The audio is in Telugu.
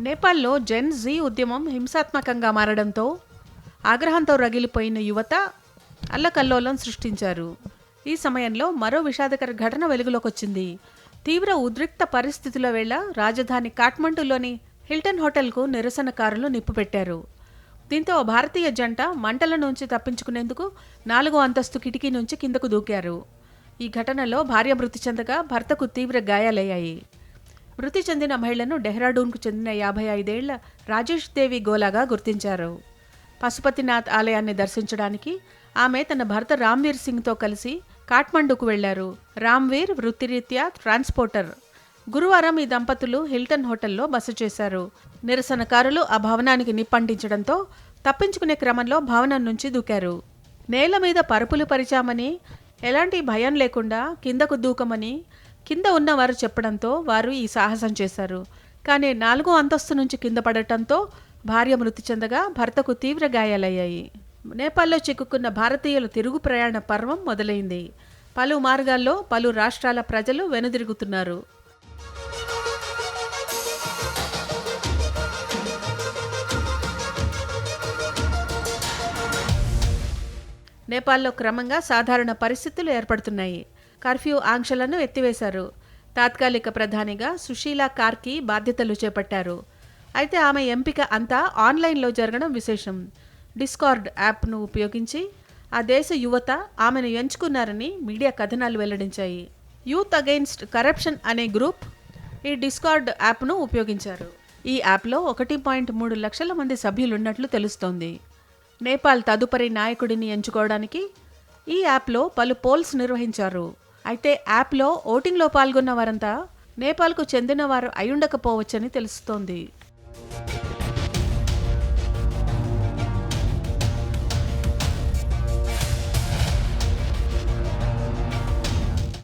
నేపాల్లో జెన్ జీ ఉద్యమం హింసాత్మకంగా మారడంతో ఆగ్రహంతో రగిలిపోయిన యువత అల్లకల్లోలం సృష్టించారు. ఈ సమయంలో మరో విషాదకర ఘటన వెలుగులోకొచ్చింది. తీవ్ర ఉద్రిక్త పరిస్థితుల వేళ రాజధాని కాఠ్మండూలోని హిల్టన్ హోటల్కు నిరసనకారులు నిప్పుపెట్టారు. దీంతో భారతీయ జంట మంటల నుంచి తప్పించుకునేందుకు నాలుగో అంతస్తు కిటికీ నుంచి కిందకు దూకారు. ఈ ఘటనలో భార్య మృతి చెందగా భర్తకు తీవ్ర గాయాలయ్యాయి. మృతి చెందిన మహిళను డెహ్రాడూన్కు చెందిన యాభై ఐదేళ్ళ రాజేష్ దేవి గోలాగా గుర్తించారు. పశుపతినాథ్ ఆలయాన్ని దర్శించడానికి ఆమె తన భర్త రామ్వీర్ సింగ్తో కలిసి కాఠ్మండుకు వెళ్ళారు. రామ్వీర్ వృత్తిరీత్యా ట్రాన్స్పోర్టర్. గురువారం ఈ దంపతులు హిల్టన్ హోటల్లో బస చేశారు. నిరసనకారులు ఆ భవనానికి నిప్పంటించడంతో తప్పించుకునే క్రమంలో భవనం నుంచి దూకారు. నేల మీద పరుపులు పరిచామని ఎలాంటి భయం లేకుండా కిందకు దూకమని కింద ఉన్నవారు చెప్పడంతో వారు ఈ సాహసం చేశారు. కానీ నాలుగో అంతస్తు నుంచి కింద పడటంతో భార్య మృతి చెందగా భర్తకు తీవ్ర గాయాలయ్యాయి. నేపాల్లో చిక్కుకున్న భారతీయుల తిరుగు ప్రయాణ పర్వం మొదలైంది. పలు మార్గాల్లో పలు రాష్ట్రాల ప్రజలు వెనుదిరుగుతున్నారు. నేపాల్లో క్రమంగా సాధారణ పరిస్థితులు ఏర్పడుతున్నాయి. కర్ఫ్యూ ఆంక్షలను ఎత్తివేశారు. తాత్కాలిక ప్రధానిగా సుశీలా కార్కి బాధ్యతలు చేపట్టారు. అయితే ఆమె ఎంపిక అంతా ఆన్లైన్లో జరగడం విశేషం. డిస్కార్డ్ యాప్ను ఉపయోగించి ఆ దేశ యువత ఆమెను ఎంచుకున్నారని మీడియా కథనాలు వెల్లడించాయి. యూత్ అగెయిన్స్ట్ కరప్షన్ అనే గ్రూప్ ఈ డిస్కార్డ్ యాప్ను ఉపయోగించారు. ఈ యాప్లో ఒకటి పాయింట్ మూడు లక్షల మంది సభ్యులున్నట్లు తెలుస్తోంది. నేపాల్ తదుపరి నాయకుడిని ఎంచుకోవడానికి ఈ యాప్లో పలు పోల్స్ నిర్వహించారు. అయితే యాప్లో ఓటింగ్లో పాల్గొన్న వారంతా నేపాల్కు చెందిన వారు అయుండకపోవచ్చని తెలుస్తోంది.